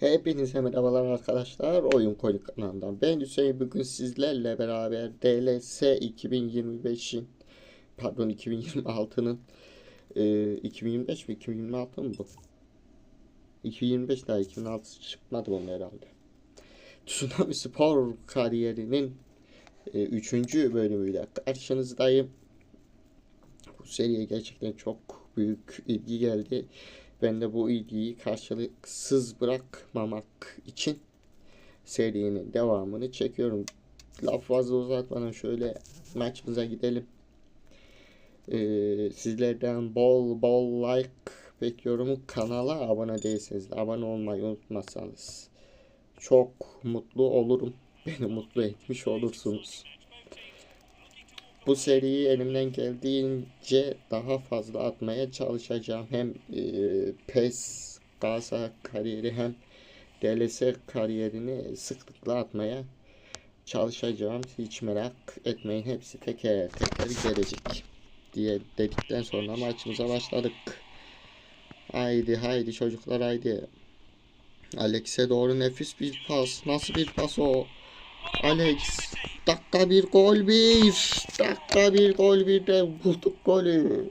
Hepinize merhabalar arkadaşlar. Oyun Koli kanalından. Ben Hüseyin bugün sizlerle beraber DLS 2025'in pardon 2026'nın e, 2025 mi 2026 mı bu? 2025 daha 2026 çıkmadı bunun herhalde. Tsunami Spor kariyerinin 3. bölümüyle karşınızdayım. Bu seriye gerçekten çok büyük ilgi geldi. Ben de bu ilgiyi karşılıksız bırakmamak için serinin devamını çekiyorum. Laf fazla uzatmadan şöyle maçımıza gidelim. Ee, sizlerden bol bol like bekliyorum. Kanala abone değilseniz de abone olmayı unutmazsanız çok mutlu olurum. Beni mutlu etmiş olursunuz. Bu seriyi elimden geldiğince daha fazla atmaya çalışacağım. Hem e, PES Galatasaray kariyeri hem DLS kariyerini sıklıkla atmaya çalışacağım. Hiç merak etmeyin. Hepsi teker teker gelecek diye dedikten sonra maçımıza başladık. Haydi haydi çocuklar haydi. Alex'e doğru nefis bir pas. Nasıl bir pas o? Alex dakika bir gol bir dakika bir gol bir de bulduk golü.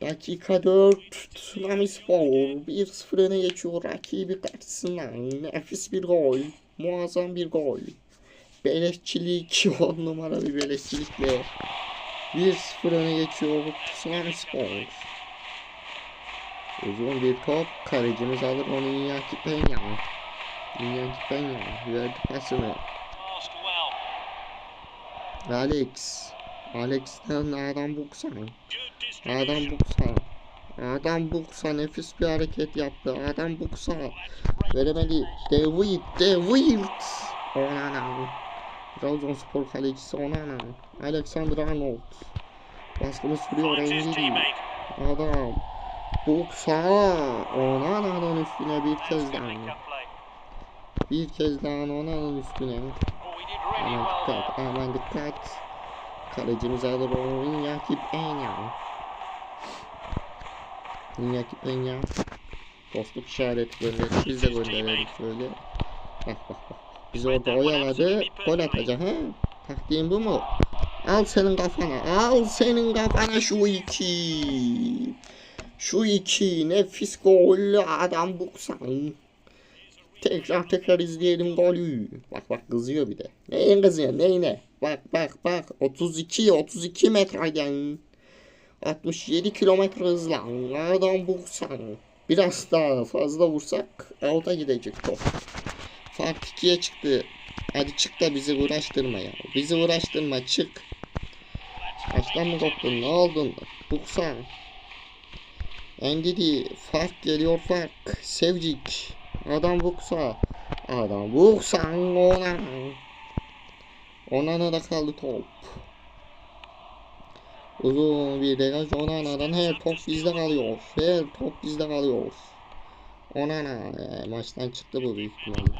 Dakika 4 Tsunami Spor 1-0 öne geçiyor rakibi karşısından nefis bir gol muazzam bir gol. Beleşçilik 10 numara bir beleşçilikle 1-0 öne geçiyor Tsunami Spor. Uzun bir top kalecimiz alır onu Iñaki Peña Iñaki Peña verdi pasını Alex. Alex'ten adam buksan Adam buksa Adam buksa nefis bir hareket yaptı. Adam buksa Veremedi. David David. Onana. Trabzonspor kalecisi Onana. Alexander Arnold. Baskını sürüyor Engin Adam. Buksa Onana'nın üstüne bir kez daha Bir kez daha Onana'nın üstüne Aman dikkat, aman dikkat. Kalecimiz alır onu Iñaki Peña. Iñaki Peña. Dostluk işareti gönderdi. Biz de gönderdik böyle. Bak bak bak. Biz orada oyaladı. Gol atacak ha. Taktiğin bu mu? Al senin kafana. Al senin kafana şu iki. Şu iki. Nefis gol. Adam buksan. Tekrar tekrar izleyelim golü. Bak bak kızıyor bir de. Neyin kızıyor neyine? Bak bak bak 32 32 metreden 67 kilometre hızla adam vursan biraz daha fazla vursak alta gidecek top. Fark 2'ye çıktı. Hadi çık da bizi uğraştırma ya. Bizi uğraştırma çık. Baştan mı koptun ne oldun? Vursan. Endidi fark geliyor fark. Sevcik. Adam vursa. Adam vursan ona. Onana da kaldı top. Uzun bir degaj Onana'dan her top bizde kalıyor. Her top bizde kalıyor. Onana e, maçtan çıktı bu büyük ihtimalle.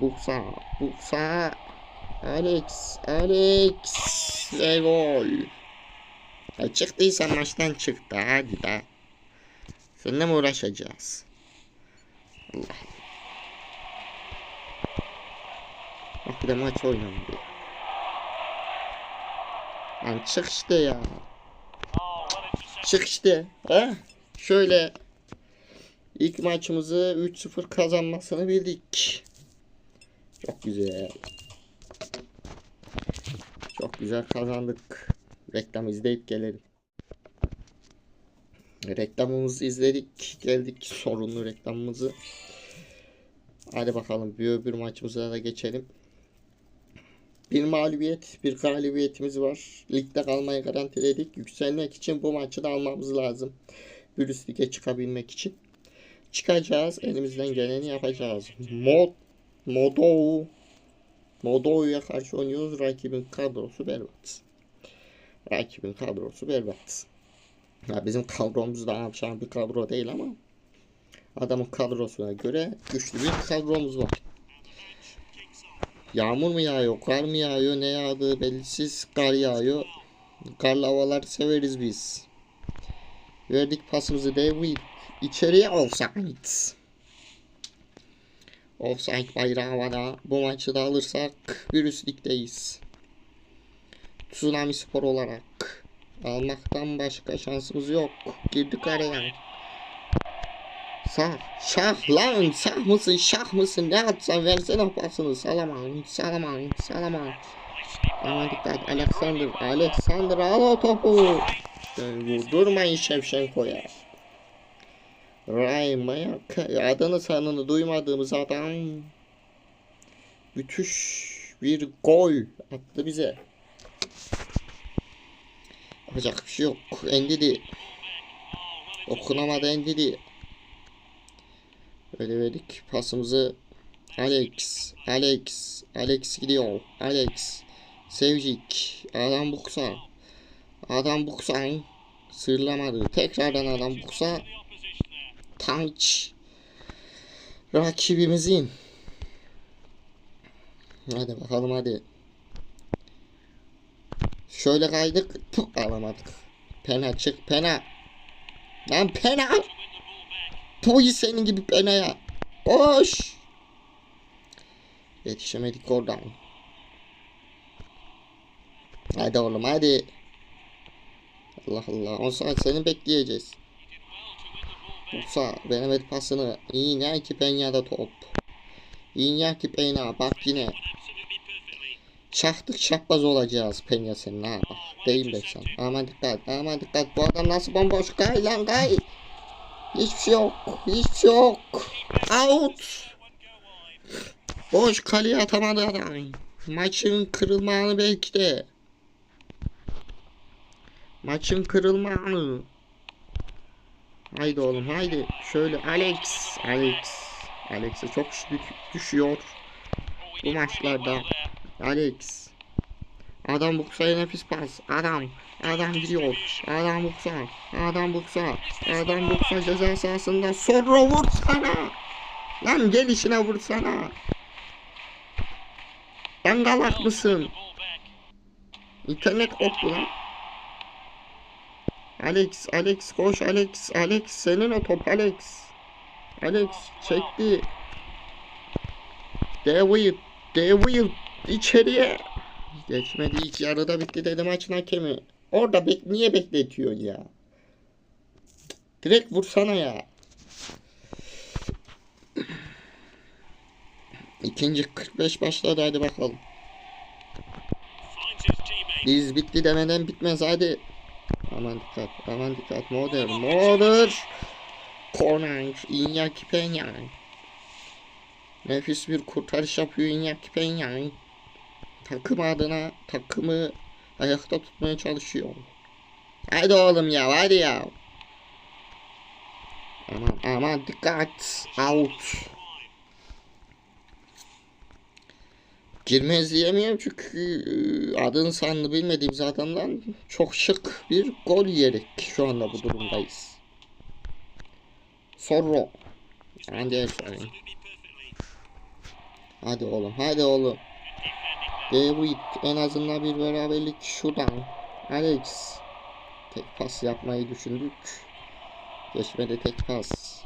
Buksa, Buksa. Alex, Alex. Ve gol. Ya çıktıysa maçtan çıktı hadi de. Seninle mi uğraşacağız? Bak bir de maç oynandı. Lan çık işte ya. Çık işte. Ha? Şöyle ilk maçımızı 3-0 kazanmasını bildik. Çok güzel. Çok güzel kazandık. Reklam izleyip gelelim. Reklamımızı izledik. Geldik sorunlu reklamımızı. Hadi bakalım bir öbür maçımıza da geçelim. Bir mağlubiyet, bir galibiyetimiz var. Ligde kalmayı garantiledik. Yükselmek için bu maçı da almamız lazım. Bir üst lige çıkabilmek için. Çıkacağız. Elimizden geleni yapacağız. Mod Modo Modo'ya karşı oynuyoruz. Rakibin kadrosu berbat. Rakibin kadrosu berbat. Ya bizim kadromuz da akşam bir kadro değil ama adamın kadrosuna göre güçlü bir kadromuz var. Yağmur mu yağıyor, kar mı yağıyor, ne yağdığı belirsiz kar yağıyor. Karlı havalar severiz biz. Verdik pasımızı David. İçeriye offside. Offside bayrağı havada. Bu maçı da alırsak bir üst ligdeyiz. Tsunami Spor olarak. Almaktan başka şansımız yok. Girdik araya. Sağ, şah lan şah mısın şah mısın? Ne atsan versene pasını. Salaman Salaman Salaman Ama dikkat Alexander Alexander al o topu. Vurdurmayın Şevşenko'ya. Ryan Mayak adını sanını duymadığımız adam. Müthiş bir gol attı bize Yapacak bir şey yok. Endidi. Okunamadı Endidi. Öyle verdik. Pasımızı Alex Alex Alex gidiyor. Alex Sevcik Adam Buksa. Adam Buksa. Sırlamadı. Tekrardan Adam Buksa. Tanç. Rakibimizin. Hadi bakalım hadi Şöyle kaydık Puh, alamadık Pena çık pena Lan pena Toy senin gibi penaya. Koş. Yetişemedik oradan. Hadi oğlum hadi. Allah Allah. 10 saat seni bekleyeceğiz. Yoksa veremedi pasını. İğne ki penyada top. İğne ki penya. Bak yine. Çaktık çapraz olacağız penya senin ha. Değil be sen. Aman dikkat. Aman dikkat. Bu adam nasıl bomboş. Kay lan kay. Hiçbir şey yok. Hiçbir şey yok. Out. Boş kaleye atamadı adam. Maçın kırılma anı belki de. Maçın kırılma anı. Haydi oğlum haydi. Şöyle Alex. Alex. Alex'e çok düş- düşüyor. Bu maçlarda. Alex. Adam buksaya nefis pas. Adam. Adam gidiyor. Adam buksa. Adam buksa. Adam buksa ceza sahasında. Sonra vursana. Lan gelişine vursana. Lan galak mısın? İnternet koptu lan. Alex, Alex koş Alex, Alex senin o top Alex. Alex çekti. David, David içeriye. Geçmedi ilk yarıda bitti dedi maçın hakemi. Orada bek niye bekletiyorsun ya? Direkt vursana ya. İkinci 45 başladı hadi bakalım. Biz bitti demeden bitmez hadi. Aman dikkat aman dikkat Moder Moder. Corner Iñaki Peña. Nefis bir kurtarış yapıyor Iñaki Peña. Takım adına takımı ayakta tutmaya çalışıyor. Haydi oğlum ya hadi ya. Aman aman dikkat. Out. Girmez diyemiyorum çünkü e, adını sanını bilmediğimiz adamdan çok şık bir gol yiyerek şu anda bu durumdayız. Sorro. Anderson. Hadi oğlum hadi oğlum. David en azından bir beraberlik şuradan. Alex. Tek pas yapmayı düşündük. Geçmedi tek pas.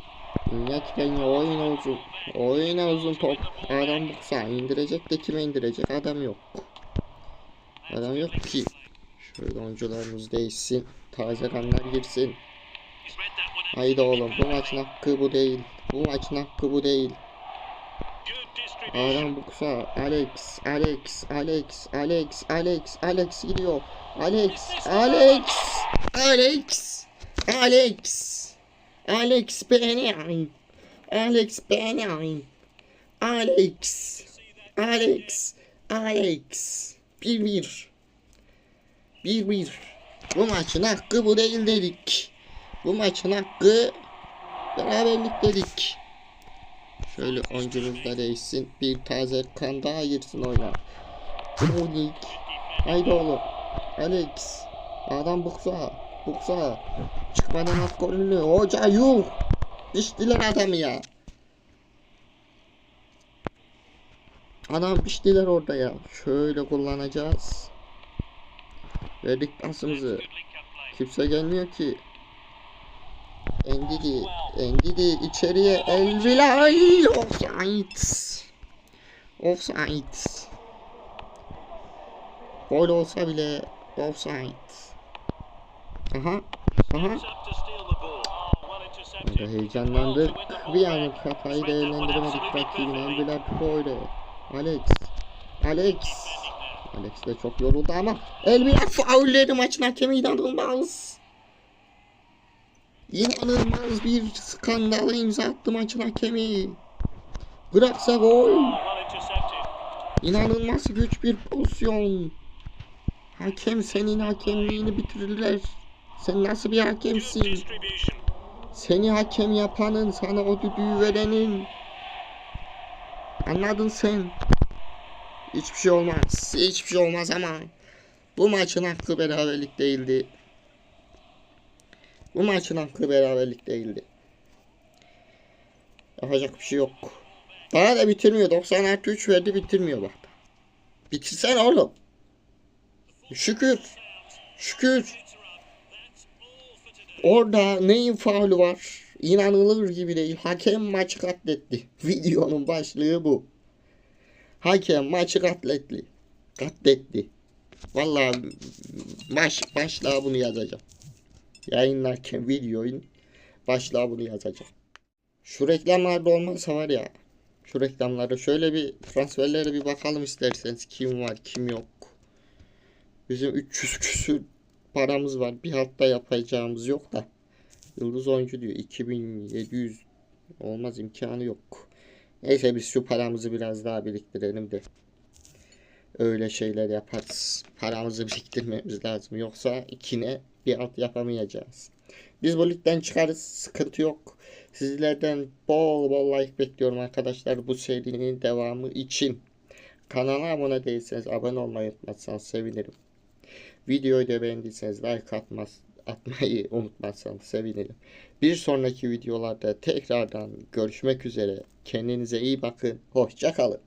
Yakken oyun uzun. Oyun uzun top. Adam buksa indirecek de kime indirecek adam yok. Adam yok ki. Şöyle oyuncularımız değişsin. Taze kanlar girsin. Haydi oğlum bu maçın hakkı bu değil. Bu maçın hakkı bu değil. Adam buksa. Alex, Alex, Alex, Alex, Alex, Alex gidiyor. Alex, Alex, Alex, Alex. Alex Benin. Alex Benin. Alex. Alex. Alex. Bir bir. Bir bir. Bu maçın hakkı bu değil dedik. Bu maçın hakkı beraberlik dedik. Şöyle oyuncumuz da değişsin. Bir taze kan daha girsin oyuna. Monik. Haydi oğlum. Alex. Adam buksa. Buksa. Çıkmadan at golünü. Hoca yuh. Piştiler adamı ya. Adam piştiler orada ya. Şöyle kullanacağız. Verdik pasımızı. Kimse gelmiyor ki. Endidi, Endidi içeriye El Bilal offside. Offside. Gol olsa bile offside. Aha, aha. Burada heyecanlandık. Bir anlık hatayı değerlendiremedik rakibin. El Bilal böyle. Alex. Alex. Alex de çok yoruldu ama El Bilal faulleri maçın hakemi inanılmaz. İnanılmaz bir skandala imza attı maçın hakemi. Bıraksa gol. İnanılmaz güç bir pozisyon. Hakem senin hakemliğini bitirirler. Sen nasıl bir hakemsin? Seni hakem yapanın, sana o düdüğü verenin. Anladın sen. Hiçbir şey olmaz. Hiçbir şey olmaz ama bu maçın hakkı beraberlik değildi. Bu maçın hakkı beraberlik değildi. Yapacak bir şey yok. Daha da bitirmiyor. 90 artı 3 verdi bitirmiyor bak. Bitirsen oğlum. Şükür. Şükür. Orada neyin faulü var? İnanılır gibi değil. Hakem maçı katletti. Videonun başlığı bu. Hakem maçı katletti. Katletti. Vallahi baş, başlığa bunu yazacağım. Yayınlarken videoyun başlığa bunu yazacağım. Şu reklamlarda olmazsa var ya. Şu reklamlara şöyle bir transferlere bir bakalım isterseniz. Kim var kim yok. Bizim 300 küsür paramız var. Bir hatta yapacağımız yok da. Yıldız oyuncu diyor. 2700 olmaz imkanı yok. Neyse biz şu paramızı biraz daha biriktirelim de. Öyle şeyler yaparız. Paramızı biriktirmemiz lazım. Yoksa ikine bir alt yapamayacağız. Biz bu ligden çıkarız. Sıkıntı yok. Sizlerden bol bol like bekliyorum arkadaşlar bu serinin devamı için. Kanala abone değilseniz abone olmayı unutmazsanız sevinirim. Videoyu da beğendiyseniz like atmaz, atmayı unutmazsanız sevinirim. Bir sonraki videolarda tekrardan görüşmek üzere. Kendinize iyi bakın. Hoşça kalın.